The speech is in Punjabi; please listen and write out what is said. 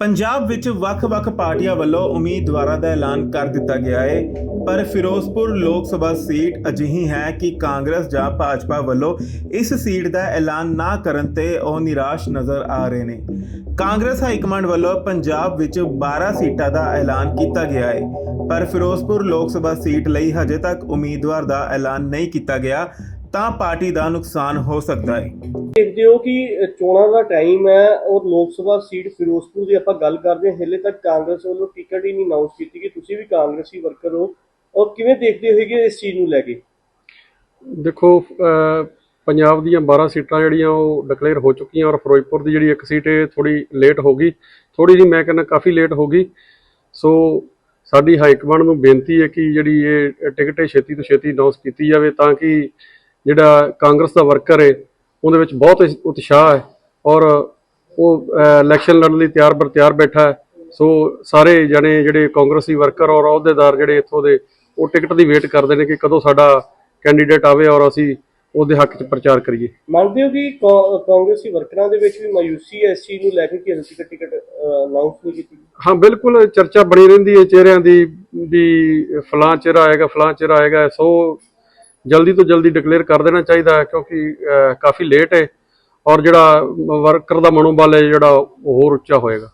ਪੰਜਾਬ ਵਿੱਚ ਵੱਖ-ਵੱਖ ਪਾਰਟੀਆਂ ਵੱਲੋਂ ਉਮੀਦਵਾਰਾਂ ਦਾ ਐਲਾਨ ਕਰ ਦਿੱਤਾ ਗਿਆ ਹੈ, ਪਰ ਫਿਰੋਜ਼ਪੁਰ ਲੋਕ ਸਭਾ ਸੀਟ ਅਜਿਹੀ ਹੈ ਕਿ ਕਾਂਗਰਸ ਜਾਂ ਭਾਜਪਾ ਵੱਲੋਂ ਇਸ ਸੀਟ ਦਾ ਐਲਾਨ ਨਾ ਕਰਨ ਤੇ ਉਹ ਨਿਰਾਸ਼ ਨਜ਼ਰ ਆ ਰਹੇ ਨੇ। ਕਾਂਗਰਸ ਹਾਈ ਕਮਾਂਡ ਵੱਲੋਂ ਪੰਜਾਬ ਵਿੱਚ 12 ਸੀਟਾਂ ਦਾ ਐਲਾਨ ਕੀਤਾ ਗਿਆ ਹੈ, ਪਰ ਫਿਰੋਜ਼ਪੁਰ ਲੋਕ ਸਭਾ ਸੀਟ ਲਈ ਹਜੇ ਤੱਕ ਉਮੀਦਵਾਰ ਦਾ ਐਲਾਨ ਨਹੀਂ ਕੀਤਾ ਗਿਆ। ਤਾਂ ਪਾਰਟੀ ਦਾ ਨੁਕਸਾਨ ਹੋ ਸਕਦਾ ਹੈ। ਦੇਖਦੇ ਹੋ ਕਿ ਚੋਣਾਂ ਦਾ ਟਾਈਮ ਹੈ ਔਰ ਲੋਕ ਸਭਾ ਸੀਟ ਫਿਰੋਜ਼ਪੁਰ ਦੀ ਆਪਾਂ ਗੱਲ ਕਰਦੇ ਹਾਂ। ਹਲੇ ਤੱਕ ਕਾਂਗਰਸ ਵੱਲੋਂ ਟਿਕਟ ਹੀ ਨਹੀਂ ਅਨਾਉਂਸ ਕੀਤੀ ਕਿ ਤੁਸੀਂ ਵੀ ਕਾਂਗਰਸੀ ਵਰਕਰ ਹੋ। ਔਰ ਕਿਵੇਂ ਦੇਖਦੇ ਹੋਗੇ ਇਸ ਚੀਜ਼ ਨੂੰ ਲੈ ਕੇ? ਦੇਖੋ ਅਹ, ਪੰਜਾਬ ਦੀਆਂ 12 ਸੀਟਾਂ ਜਿਹੜੀਆਂ ਉਹ ਡਿਕਲੇਅਰ ਹੋ ਚੁੱਕੀਆਂ ਔਰ ਫਿਰੋਜ਼ਪੁਰ ਦੀ ਜਿਹੜੀ ਇੱਕ ਸੀਟ ਇਹ ਥੋੜੀ ਲੇਟ ਹੋ ਗਈ। ਥੋੜੀ ਜਿਹੀ ਮੈਂ ਕਹਿੰਦਾ ਕਾਫੀ ਲੇਟ ਹੋ ਗਈ। ਸੋ ਸਾਡੀ ਹਾਈ ਕਮਾਂਡ ਨੂੰ ਬੇਨਤੀ ਹੈ ਕਿ ਜਿਹੜੀ ਇਹ ਟਿਕਟ ਹੈ ਛੇਤੀ ਤੋਂ ਛੇਤੀ ਅਨਾਉਂਸ ਕੀਤੀ ਜਾਵੇ ਤਾਂ ਕਿ ਜਿਹੜਾ ਕਾਂਗਰਸ ਦਾ ਵਰਕਰ ਹੈ ਉਹਦੇ ਵਿੱਚ ਬਹੁਤ ਉਤਸ਼ਾਹ ਹੈ ਔਰ ਉਹ ਇਲੈਕਸ਼ਨ ਲੜਨ ਲਈ ਤਿਆਰ ਬਰ ਤਿਆਰ ਬੈਠਾ ਹੈ। ਸੋ ਸਾਰੇ ਜਣੇ ਜਿਹੜੇ ਕਾਂਗਰਸੀ ਵਰਕਰ ਔਰ ਅਹੁਦੇਦਾਰ ਜਿਹੜੇ ਇੱਥੋਂ ਦੇ ਉਹ ਟਿਕਟ ਦੀ ਵੇਟ ਕਰਦੇ ਨੇ ਕਿ ਕਦੋਂ ਸਾਡਾ ਕੈਂਡੀਡੇਟ ਆਵੇ ਔਰ ਅਸੀਂ ਉਹਦੇ ਹੱਕ 'ਚ ਪ੍ਰਚਾਰ ਕਰੀਏ। ਮੰਨਦੇ ਹੋ ਕਿ ਕਾਂਗਰਸੀ ਵਰਕਰਾਂ ਦੇ ਵਿੱਚ ਵੀ ਮਾਯੂਸੀ ਹੈ ਇਸ ਚੀਜ਼ ਨੂੰ ਲੈ ਕੇ ਕਿ ਅਸੀਂ ਟਿਕਟ ਅਨਾਉਂਸ ਨਹੀਂ ਕੀਤੀ? ਹਾਂ ਬਿਲਕੁਲ ਚਰਚਾ ਬਣੀ ਰਹਿੰਦੀ ਹੈ ਚਿਹਰਿਆਂ ਦੀ ਵੀ ਫਲਾਂ ਚਿਹਰਾ ਆਏਗਾ ਫਲਾਂ ਚਿਹਰਾ ਆਏਗਾ ਸੋ ਜਲਦੀ ਤੋਂ ਜਲਦੀ ਡਿਕਲੇਅਰ ਕਰ ਦੇਣਾ ਚਾਹੀਦਾ ਹੈ ਕਿਉਂਕਿ ਕਾਫੀ ਲੇਟ ਹੈ ਔਰ ਜਿਹੜਾ ਵਰਕਰ ਦਾ ਮਨੋਬਲ ਹੈ ਜਿਹੜਾ ਹੋਰ ਉੱਚਾ ਹੋਏਗਾ।